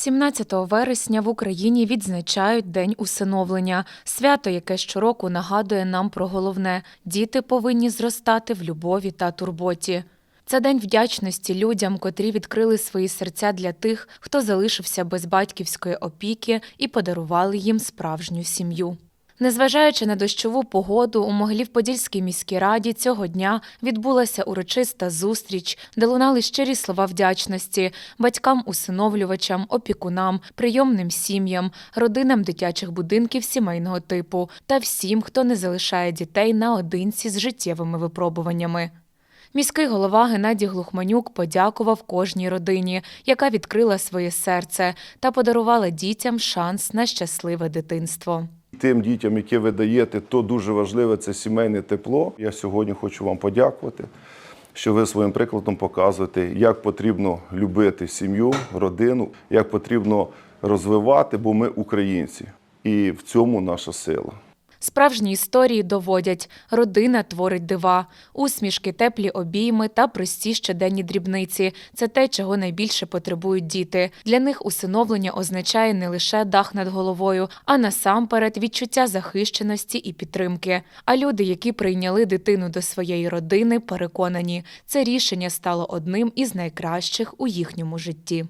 17 вересня в Україні відзначають День усиновлення, свято, яке щороку нагадує нам про головне діти повинні зростати в любові та турботі. Це день вдячності людям, котрі відкрили свої серця для тих, хто залишився без батьківської опіки і подарували їм справжню сім'ю. Незважаючи на дощову погоду, у Могилів-Подільській міській раді цього дня відбулася урочиста зустріч, де лунали щирі слова вдячності батькам-усиновлювачам, опікунам, прийомним сім'ям, родинам дитячих будинків сімейного типу та всім, хто не залишає дітей наодинці з життєвими випробуваннями. Міський голова Геннадій Глухманюк подякував кожній родині, яка відкрила своє серце та подарувала дітям шанс на щасливе дитинство. Тим дітям, які ви даєте, то дуже важливе це сімейне тепло. Я сьогодні хочу вам подякувати, що ви своїм прикладом показуєте, як потрібно любити сім'ю, родину, як потрібно розвивати, бо ми українці. І в цьому наша сила. Справжні історії доводять, родина творить дива, усмішки, теплі обійми та прості щоденні дрібниці це те, чого найбільше потребують діти. Для них усиновлення означає не лише дах над головою, а насамперед відчуття захищеності і підтримки. А люди, які прийняли дитину до своєї родини, переконані, це рішення стало одним із найкращих у їхньому житті.